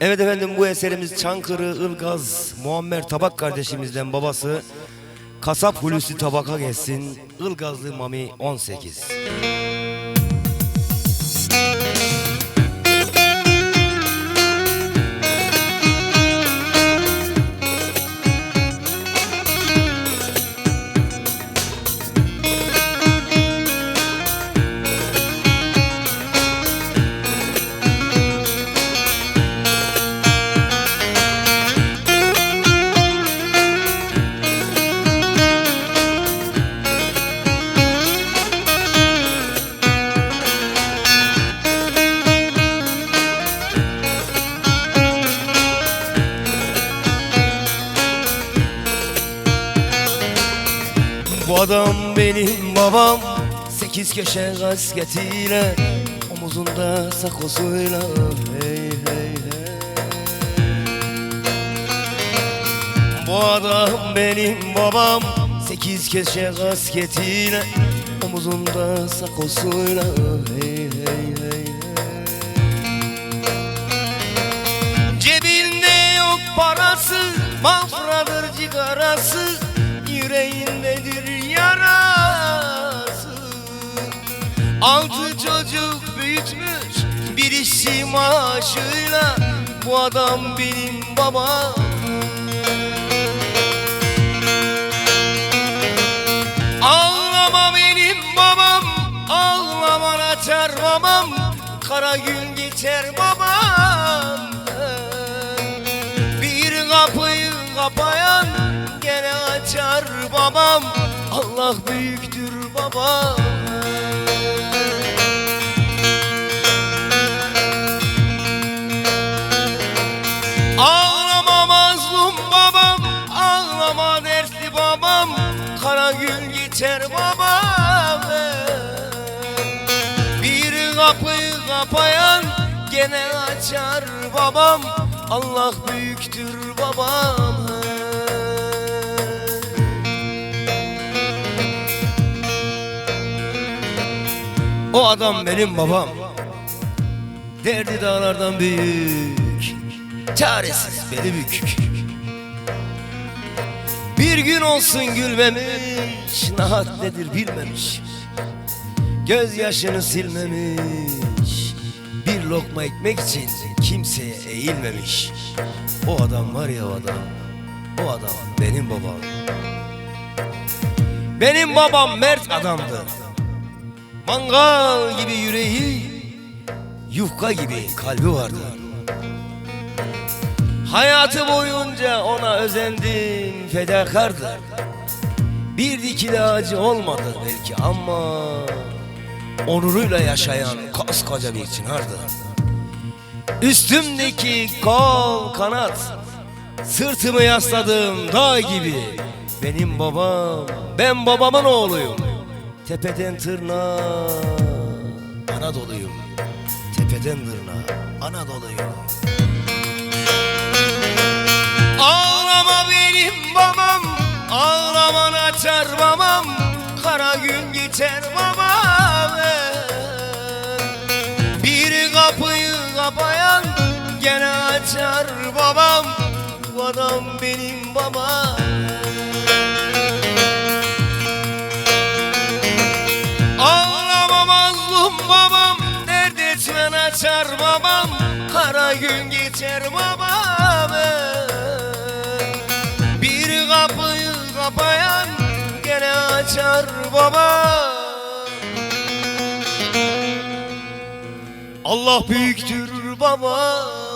Evet efendim bu eserimiz Çankırı Ilgaz Muammer Tabak kardeşimizden babası Kasap Hulusi Tabak'a gelsin Ilgazlı Mami 18 Bu adam benim babam. Sekiz köşe kasketiyle Omuzunda sakosuyla Hey hey hey. Bu adam benim babam. Sekiz köşe kasketiyle Omuzunda sakosuyla Hey hey hey Cebinde yok parası Mafradır cigarası Yüreğindedir Altı çocuk büyütmüş Bir işçi maaşıyla Bu adam benim babam. Ağlama benim babam Ağlaman açar babam Kara gün geçer babam. Bir kapıyı kapayan Gene açar babam Allah büyüktür babam Ağlama mazlum babam Ağlama dertli babam Kara gün geçer babam. Bir kapıyı kapayan Gene açar babam Allah büyüktür babam. O adam benim babam. Derdi dağlardan büyük Çaresiz beli bükük Bir gün olsun gülmemiş Nahat nedir bilmemiş. Gözyaşını silmemiş Bir lokma ekmek için kimseye eğilmemiş. O adam var ya o adam O adam benim babam. Benim babam mert adamdı Mangal gibi yüreği Yufka gibi kalbi vardı Hayatı boyunca ona özendim fedakardı. Bir dikili ağacı olmadı belki ama Onuruyla yaşayan koskoca bir çınardı. Üstümdeki kol kanat Sırtımı yasladığım dağ gibi. Benim babam Ben babamın oğluyum. Tepeden tırnağa Anadolu'yum. Tepeden tırnağa Anadolu'yum Açar babam Kara gün geçer babam Bir kapıyı kapayan Gene açar babam Bu adam benim babam Ağlama mazlum babam Dert etmen açar babam Kara gün geçer babam Bir kapıyı kapayan Gene açar babam Allah büyüktür babam